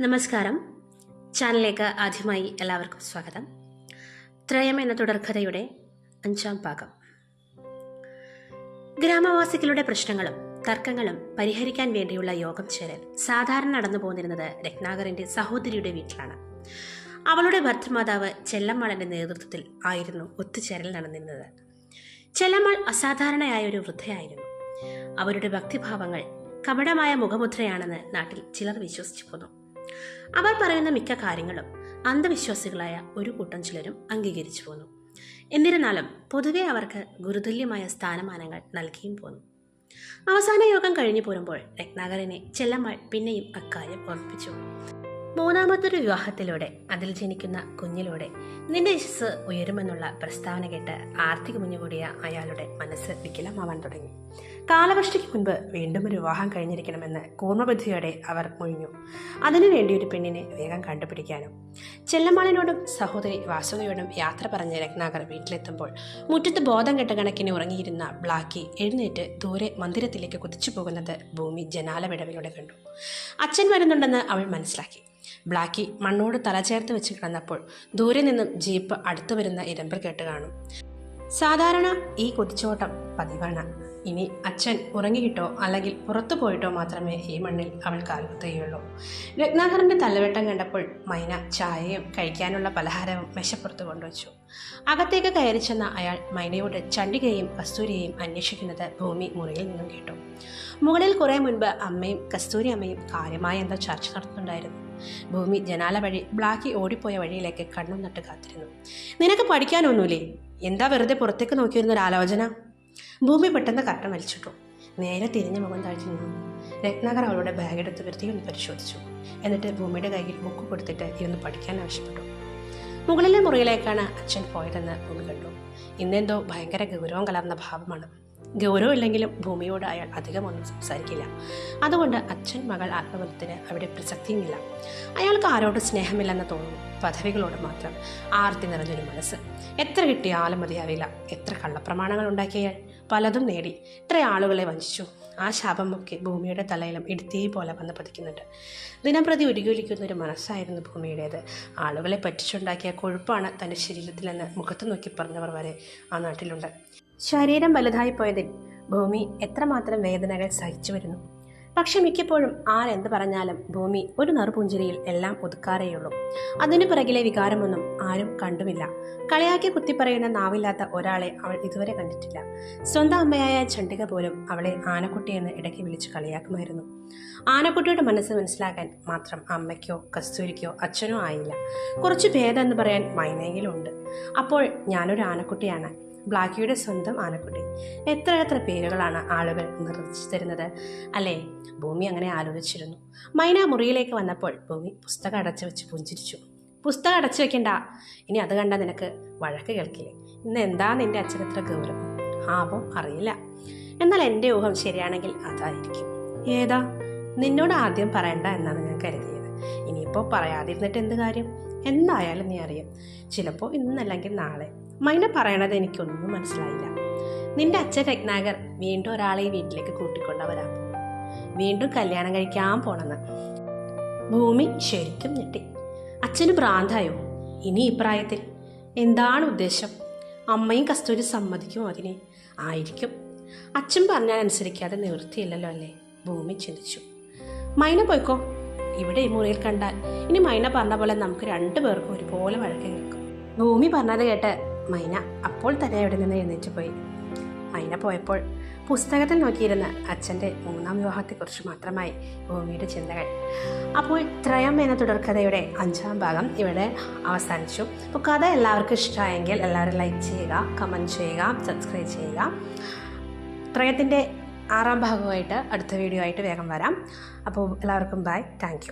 നമസ്കാരം. ചാനലിലേക്ക് ആദ്യമായി എല്ലാവർക്കും സ്വാഗതം. ത്രയം എന്ന തുടർക്കഥയുടെ അഞ്ചാം ഭാഗം. ഗ്രാമവാസികളുടെ പ്രശ്നങ്ങളും തർക്കങ്ങളും പരിഹരിക്കാൻ വേണ്ടിയുള്ള യോഗം ചേരൽ സാധാരണ നടന്നു പോന്നിരുന്നത് രത്നാകറിന്റെ സഹോദരിയുടെ വീട്ടിലാണ്. അവളുടെ ഭർത്തൃമാതാവ് ചെല്ലമ്മാളിന്റെ നേതൃത്വത്തിൽ ആയിരുന്നു ഒത്തുചേരൽ നടന്നിരുന്നത്. ചെല്ലമ്മാൾ അസാധാരണയായ ഒരു വൃദ്ധയായിരുന്നു. അവരുടെ ഭക്തിഭാവങ്ങൾ കപടമായ മുഖമുദ്രയാണെന്ന് നാട്ടിൽ ചിലർ വിശ്വസിച്ചു പോന്നു. അവർ പറയുന്ന മിക്ക കാര്യങ്ങളും അന്ധവിശ്വാസികളായ ഒരു കൂട്ടം ചിലരും അംഗീകരിച്ചു പോന്നു. എന്നിരുന്നാലും പൊതുവെ അവർക്ക് ഗുരുതുല്യമായ സ്ഥാനമാനങ്ങൾ നൽകിയും പോന്നു. അവസാന യോഗം കഴിഞ്ഞു പോരുമ്പോൾ രത്നാകരനെ ചെല്ലമ്മാൾ പിന്നെയും അക്കാര്യം ഓർമ്മിപ്പിച്ചു. മൂന്നാമതൊരു വിവാഹത്തിലൂടെ അതിൽ ജനിക്കുന്ന കുഞ്ഞിലൂടെ നിന്റെ യശസ് ഉയരുമെന്നുള്ള പ്രസ്താവന കേട്ട് ആർത്തി കുഞ്ഞുകൂടിയ അയാളുടെ മനസ്സ് വികലമാവാൻ തുടങ്ങി. കാലവർഷയ്ക്ക് മുൻപ് വീണ്ടും ഒരു വിവാഹം കഴിഞ്ഞിരിക്കണമെന്ന് കൂർമ്മബുദ്ധിയോടെ അവർ മുഴിഞ്ഞു. അതിനുവേണ്ടി ഒരു പെണ്ണിനെ വേഗം കണ്ടുപിടിക്കാനും. ചെല്ലമ്മാളിനോടും സഹോദരി വാസുകയോടും യാത്ര പറഞ്ഞ രത്നാകർ വീട്ടിലെത്തുമ്പോൾ മുറ്റത്ത് ബോധം കെട്ട കണക്കിന് ഉറങ്ങിയിരുന്ന ബ്ലാക്കി എഴുന്നേറ്റ് ദൂരെ മന്ദിരത്തിലേക്ക് കുതിച്ചു പോകുന്നത് ഭൂമി ജനാലവിടവിലൂടെ കണ്ടു. അച്ഛൻ വരുന്നുണ്ടെന്ന് അവൾ മനസ്സിലാക്കി. ബ്ലാക്കി മണ്ണോട് തലചേർത്ത് വെച്ച് കിടന്നപ്പോൾ ദൂരെ നിന്നും ജീപ്പ് അടുത്തു വരുന്ന ഇരമ്പൽ കേട്ട് കാണും. സാധാരണ ഈ കുതിച്ചോട്ടം പതിവാണ്. ഇനി അച്ഛൻ ഉറങ്ങിയിട്ടോ അല്ലെങ്കിൽ പുറത്തു പോയിട്ടോ മാത്രമേ ഈ മണ്ണിൽ അവൾ കാൽകുത്തുകയുള്ളൂ രത്നാകരന്റെ തലവെട്ടം കണ്ടപ്പോൾ മൈന ചായയും കഴിക്കാനുള്ള പലഹാരവും മെശപ്പുറത്ത് കൊണ്ടുവച്ചു. അകത്തേക്ക് കയറി ചെന്ന അയാൾ മൈനയോട് ചണ്ഡികയും കസ്തൂരിയെയും അന്വേഷിക്കുന്നത് ഭൂമി മുറിയിൽ നിന്നും കേട്ടു. മുകളിൽ കുറേ മുൻപ് അമ്മയും കസ്തൂരി അമ്മയും കാര്യമായ എന്തോ ചർച്ച നടത്തുന്നുണ്ടായിരുന്നു. ഭൂമി ജനാല വഴി ബ്ലാക്കി ഓടിപ്പോയ വഴിയിലേക്ക് കണ്ണും നട്ട് കാത്തിരുന്നു. നിനക്ക് പഠിക്കാനൊന്നുമില്ലേ? എന്താ വെറുതെ പുറത്തേക്ക് നോക്കിയിരുന്നൊരാലോചന? ഭൂമി പെട്ടെന്ന് കട്ടം വലിച്ചിട്ടു നേരെ തിരിഞ്ഞ മുഖം താഴ്ത്തി നിന്നു. രത്നാകർ അവളുടെ ബാഗ് എടുത്ത് വൃത്തി ഒന്ന് പരിശോധിച്ചു. എന്നിട്ട് ഭൂമിയുടെ കയ്യിൽ ബുക്ക് കൊടുത്തിട്ട് ഇരുന്ന് പഠിക്കാൻ ആവശ്യപ്പെട്ടു. മുകളിലെ മുറിയിലേക്കാണ് അച്ഛൻ പോയതെന്ന് ഭൂമി കണ്ടു. ഇന്നെന്തോ ഭയങ്കര ഗൗരവം കലർന്ന ഭാവമാണ്. ഗൗരവം ഇല്ലെങ്കിലും ഭൂമിയോട് അയാൾ അധികമൊന്നും സംസാരിക്കില്ല. അതുകൊണ്ട് അച്ഛൻ മകൾ ആത്മബന്ധത്തിന് അവിടെ പ്രസക്തിയുമില്ല. അയാൾക്ക് ആരോട് സ്നേഹമില്ലെന്ന് തോന്നുന്നു. പദവികളോട് മാത്രം ആർത്തി നിറഞ്ഞൊരു മനസ്സ്. എത്ര കിട്ടിയാലും മതിയാവില്ല. എത്ര കള്ളപ്രമാണങ്ങൾ ഉണ്ടാക്കിയാൽ പലതും നേടി. ഇത്ര ആളുകളെ വഞ്ചിച്ചു. ആ ശാപമൊക്കെ ഭൂമിയുടെ തലയിലും ഇടുത്തേ പോലെ വന്ന് പതിക്കുന്നുണ്ട്. ദിനംപ്രതി ഉരുകൊലിക്കുന്ന ഒരു മനസ്സായിരുന്നു ഭൂമിയുടേത്. ആളുകളെ പറ്റിച്ചുണ്ടാക്കിയ കൊഴുപ്പാണ് തന്റെ ശരീരത്തിലെന്ന് മുഖത്ത് നോക്കി പറഞ്ഞവർ വരെ ആ നാട്ടിലുണ്ട്. ശരീരം വലുതായി പോയതിൽ ഭൂമി എത്രമാത്രം വേദനകൾ സഹിച്ചു വരുന്നു? പക്ഷെ മിക്കപ്പോഴും ആരെന്ത് പറഞ്ഞാലും ഭൂമി ഒരു നറുപുഞ്ചിരിയിൽ എല്ലാം ഒതുക്കാറേയുള്ളൂ. അതിനു പിറകിലെ വികാരമൊന്നും ആരും കണ്ടുമില്ല. കളിയാക്കി കുത്തിപ്പറയുന്ന നാവില്ലാത്ത ഒരാളെ അവൾ ഇതുവരെ കണ്ടിട്ടില്ല. സ്വന്തം അമ്മയായ ചണ്ഡിക പോലും അവളെ ആനക്കുട്ടിയെന്ന് ഇടയ്ക്ക് വിളിച്ച് കളിയാക്കുമായിരുന്നു. ആനക്കുട്ടിയുടെ മനസ്സ് മനസ്സിലാക്കാൻ മാത്രം അമ്മയ്ക്കോ കസ്തൂരിക്കോ അച്ഛനോ ആയില്ല. കുറച്ച് ഭേദം എന്ന് പറയാൻ മൈനയിലുണ്ട് അപ്പോൾ ഞാനൊരു ആനക്കുട്ടിയാണ്. ബ്ലാക്കിയുടെ സ്വന്തം ആനക്കുട്ടി. എത്ര എത്ര പേരുകളാണ് ആളുകൾ നിർദ്ദേശിച്ചു തരുന്നത്? അല്ലേ? ഭൂമി അങ്ങനെ ആലോചിച്ചിരുന്നു. മൈന മുറിയിലേക്ക് വന്നപ്പോൾ ഭൂമി പുസ്തകം അടച്ചു വെച്ച് പുഞ്ചിരിച്ചു. പുസ്തകം അടച്ചു വെക്കണ്ട. ഇനി അത് കണ്ട നിനക്ക് വഴക്ക് കേൾക്കില്ലേ? ഇന്ന് എന്താ നിന്റെ അച്ഛനത്ര ഗൗരവം? ആവോ അറിയില്ല. എന്നാൽ എന്റെ ഊഹം ശരിയാണെങ്കിൽ അതായിരിക്കും. ഏതാ? നിന്നോട് ആദ്യം പറയണ്ട എന്നാണ് ഞാൻ കരുതിയത്. ഇനിയിപ്പോൾ പറയാതിരുന്നിട്ട് എന്ത് കാര്യം? എന്തായാലും നീ അറിയാം. ചിലപ്പോൾ ഇന്നല്ലെങ്കിൽ നാളെ. മൈന പറയണത് എനിക്കൊന്നും മനസ്സിലായില്ല. നിന്റെ അച്ഛൻ രത്നാകർ വീണ്ടും ഒരാളെ ഈ വീട്ടിലേക്ക് കൂട്ടിക്കൊണ്ടവരാ വീണ്ടും കല്യാണം കഴിക്കാൻ പോണെന്ന്. ഭൂമി ശരിക്കും ഞെട്ടി. അച്ഛന് ഭ്രാന്തായോ? ഇനി ഈ പ്രായത്തിൽ എന്താണ് ഉദ്ദേശം? അമ്മയും കസ്തൂരി സമ്മതിക്കുമോ അതിനെ? ആയിരിക്കും. അച്ഛൻ പറഞ്ഞാൽ അനുസരിക്കാതെ നിവൃത്തിയില്ലല്ലോ അല്ലേ? ഭൂമി ചിന്തിച്ചു. മൈന പോയിക്കോ. ഇവിടെ ഈ മുറിയിൽ കണ്ടാൽ. ഇനി മൈന പറഞ്ഞ പോലെ നമുക്ക് രണ്ടു പേർക്കും ഒരുപോലെ വഴക്ക് കേൾക്കും. ഭൂമി പറഞ്ഞത് കേട്ട് മൈന അപ്പോൾ തന്നെ അവിടെ നിന്ന് എഴുന്നേറ്റ് പോയി. മൈന പോയപ്പോൾ പുസ്തകത്തിൽ നോക്കിയിരുന്ന അച്ഛന്റെ മൂന്നാം വിവാഹത്തെക്കുറിച്ച് മാത്രമായി ഭൂമിയുടെ ചിന്തകൾ. അപ്പോൾ ത്രയം എന്ന തുടർക്കഥയുടെ അഞ്ചാം ഭാഗം ഇവിടെ അവസാനിച്ചു. അപ്പോൾ കഥ എല്ലാവർക്കും ഇഷ്ടമായെങ്കിൽ എല്ലാവരും ലൈക്ക് ചെയ്യുക കമന്റ് ചെയ്യുക സബ്സ്ക്രൈബ് ചെയ്യുക. ത്രയത്തിന്റെ ആറാം ഭാഗമായിട്ട് അടുത്ത വീഡിയോ ആയിട്ട് വേഗം വരാം. അപ്പോൾ എല്ലാവർക്കും ബൈ താങ്ക്